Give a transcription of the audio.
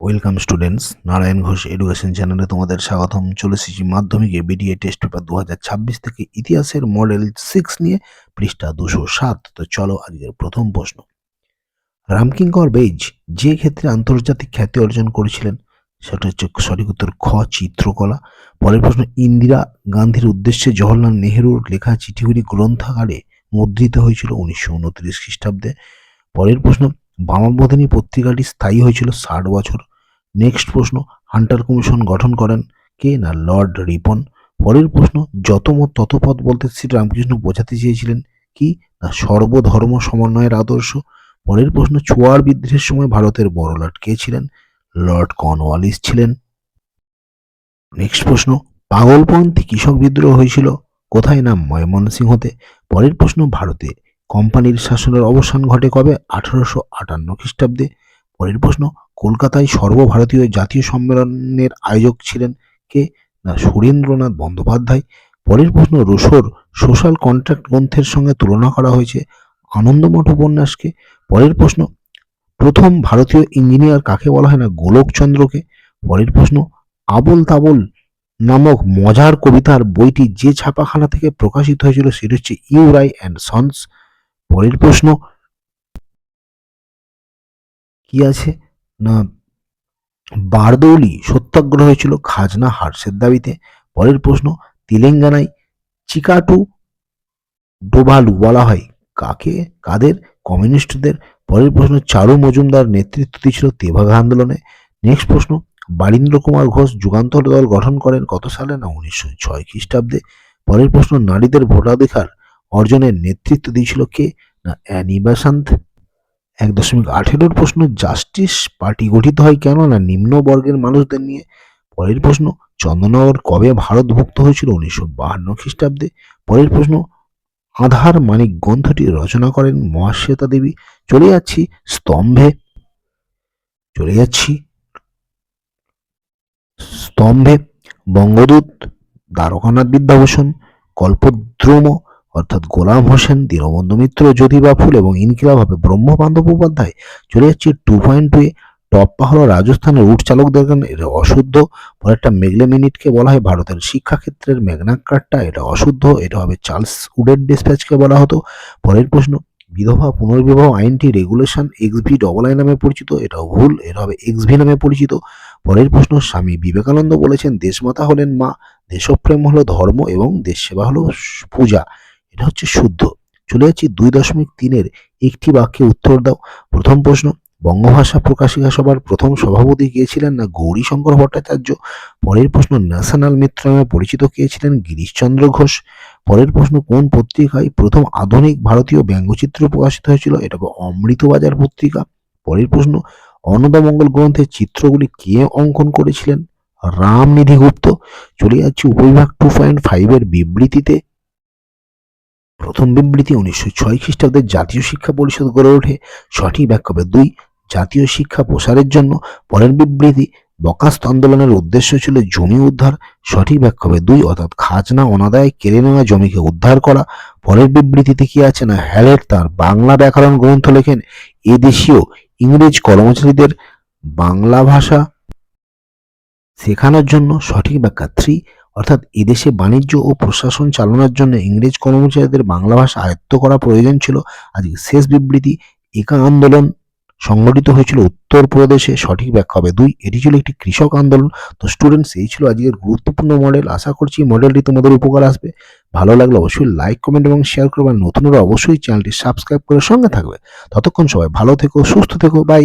Welcome students Narayan Ghosh education চ্যানেলে তোমাদের স্বাগতম। চলে এসেছি মাধ্যমিকে বিডিএ টেস্ট পেপার দু হাজার ছাব্বিশ থেকে ইতিহাসের মডেল সিক্স নিয়ে পৃষ্ঠা দুশো সাত। তো চলো আজকের প্রথম প্রশ্ন। রামকিঙ্কর বেইজ যে ক্ষেত্রে আন্তর্জাতিক খ্যাতি অর্জন করেছিলেন, সেটা হচ্ছে সঠিক উত্তর খ, চিত্রকলা। পরের প্রশ্ন, ইন্দিরা গান্ধীর উদ্দেশ্যে জওহরলাল নেহেরুর লেখা চিঠিগুলি গ্রন্থাগারে মুদ্রিত হয়েছিল উনিশশো উনত্রিশ খ্রিস্টাব্দে। পরের প্রশ্ন বামাবোধিনী পত্রিকাটি স্থায়ী হয়েছিল ষাট বছর। নেক্সট প্রশ্ন, হান্টার কমিশন গঠন করেন কে না লর্ড রিপন? পরের প্রশ্ন, যত মত তত পথ বলতে শ্রী রামকৃষ্ণ বোঝাতে চেয়েছিলেন কি না সর্বধর্ম সমন্বয়ের আদর্শ? পরের প্রশ্ন চুয়ার বিদ্রোহের সময় ভারতের বড় লর্ড কে ছিলেন? লর্ড কর্নওয়ালিস ছিলেন। নেক্সট প্রশ্ন, পাগলপন্থী কৃষক বিদ্রোহ হয়েছিল? কোথায় না ময়মনসিংহতে? পরের প্রশ্ন, ভারতে কোম্পানির শাসনের অবসান ঘটে কবে? আঠারোশো আটান্ন খ্রিস্টাব্দে। পরের প্রশ্ন, কলকাতায় সর্বভারতীয় জাতীয় সম্মেলনের আয়োজক ছিলেন কে? না, সুরেন্দ্রনাথ বন্দ্যোপাধ্যায়। পরের প্রশ্ন, রুশোর সোশ্যাল কন্ট্রাক্ট গ্রন্থের সঙ্গে তুলনা করা হয়েছে আনন্দমঠ উপন্যাসকে। পরের প্রশ্ন, প্রথম ভারতীয় ইঞ্জিনিয়ার কাকে বলা হয় না, গোলকচন্দ্রকে? পরের প্রশ্ন আবল তাবল নামক মজার কবিতার বইটি যে ছাপাখানা থেকে প্রকাশিত হয়েছিল, সেটি হচ্ছে ইউরাই অ্যান্ড সন্স। পরের প্রশ্ন। কি আছে? না, বারদৌলি সত্যাগ্রহ হয়েছিল খাজনা হ্রাসের দাবিতে। পরের প্রশ্ন, তেলেঙ্গানায় চিকাটু ডোভালু বলা হয় কাকে? কাদের? কমিউনিস্টদের। পরের প্রশ্ন, চারু মজুমদার নেতৃত্ব দিয়েছিল তেভাগা আন্দোলনে। নেক্সট প্রশ্ন, বারীন্দ্র কুমার ঘোষ যুগান্তর দল গঠন করেন কত সালে? না, উনিশশো ছয় খ্রিস্টাব্দে। পরের প্রশ্ন, নারীদের ভোটাধিকার অর্জনের নেতৃত্ব দিয়েছিল কে? না, অ্যানি বেসান্ত। এক দশমিক আঠেরোর প্রশ্ন, জাস্টিস পার্টি গঠিত হয় কেন? না, নিম্ন বর্গের মানুষদের নিয়ে? পরের প্রশ্ন, চন্দ্রনগর কবে ভারতভুক্ত হয়েছিল? উনিশশো বাহান্ন খ্রিস্টাব্দে। পরের প্রশ্ন, আধার মানিক গ্রন্থটি রচনা করেন মহাশ্বেতা দেবী। চলে যাচ্ছি স্তম্ভে। চলে যাচ্ছি স্তম্ভে। বঙ্গদূত, দ্বারকানাথ বিদ্যাভূষণ, কল্পদ্রুম অর্থাৎ গোলাম হোসেন, দীনবন্ধু মিত্র, জ্যোতিবা ফুল এবং ইনকিলাব হবে ব্রহ্মবান্ধব উপাধ্যায়। চলে যাচ্ছে টু পয়েন্ট টু টপ হলো রাজস্থানের উট চালকদের এটা অশুদ্ধ। পরেরটা মেঘলে মিনিটকে বলা হয় ভারতের শিক্ষাক্ষেত্রের মেঘনা কার্ডটা এটা অশুদ্ধ, এটা হবে চার্লস উডের ডিসপ্যাচকে বলা হতো। পরের প্রশ্ন, বিধবা পুনর্বিবাহ আইনটি রেগুলেশন এক্সভি ডবল আই নামে পরিচিত এটা ভুল, এটা হবে এক্সভি নামে পরিচিত। পরের প্রশ্ন, স্বামী বিবেকানন্দ বলেছেন, দেশমাতা হলেন মা, দেশপ্রেম হলো ধর্ম এবং দেশ সেবা হলো পূজা। এটা হচ্ছে শুদ্ধ। চলে যাচ্ছি দুই দশমিক তিনের একটি বাক্যে উত্তর দাও। প্রথম প্রশ্ন, বঙ্গভাষা প্রকাশিকা সভার প্রথম সভাপতি কে ছিলেন না গৌরীশঙ্কর ভট্টাচার্য? পরের প্রশ্ন, ন্যাশনাল মিত্র নামে পরিচিত কে ছিলেন গিরিশচন্দ্র ঘোষ? পরের প্রশ্ন, কোন পত্রিকায় প্রথম আধুনিক ভারতীয় ব্যঙ্গচিত্র প্রকাশিত হয়েছিল? এটা অমৃতবাজার পত্রিকা। পরের প্রশ্ন অন্নদামঙ্গল গ্রন্থের চিত্রগুলি কে অঙ্কন করেছিলেন? রামনিধি গুপ্ত চলে যাচ্ছি উপবিভাগ টু পয়েন্ট ফাইভের বিবৃতিতে। প্রথম বিবৃতি উনিশশো ছয় খ্রিস্টাব্দে জাতীয় শিক্ষা পরিষদ গড়ে ওঠে। সঠিক ব্যাখ্যা দুই, জাতীয় শিক্ষা প্রসারের জন্য। পরের বিবৃতি, বকাস্ত আন্দোলনের উদ্দেশ্য ছিল জমি উদ্ধার। সঠিক ব্যাখ্যা হবে দুই, অর্থাৎ খাজনা অনাদায় কেড়ে নেওয়া জমিকে উদ্ধার করা। পরের বিবৃতিতে কি আছে না? হ্যালেট তার বাংলা ব্যাকরণ গ্রন্থ লেখেন এদেশীয় ইংরেজ কর্মচারীদের বাংলা ভাষা শেখানোর জন্য সঠিক ব্যাখ্যা। থ্রি অর্থাৎ এদেশে বাণিজ্য ও প্রশাসন চালানোর জন্য ইংরেজ কর্মচারীদের বাংলা ভাষা আয়ত্ত করা প্রয়োজন ছিল। আজকে শেষ বিবৃতি, একা আন্দোলন সংগঠিত হয়েছিল উত্তরপ্রদেশে, সঠিক ব্যাখ্যা হবে দুই, এটি ছিল একটি কৃষক আন্দোলন। তো স্টুডেন্টস এই ছিল আজকের গুরুত্বপূর্ণ মডেল আশা করছি মডেলটি তোমাদের উপকার আসবে। ভালো লাগলে অবশ্যই লাইক কমেন্ট এবং শেয়ার করবে। আর নতুনরা অবশ্যই চ্যানেলটি সাবস্ক্রাইব করে সঙ্গে থাকবে। ততক্ষণ সবাই ভালো থেকো, সুস্থ থেকো বাই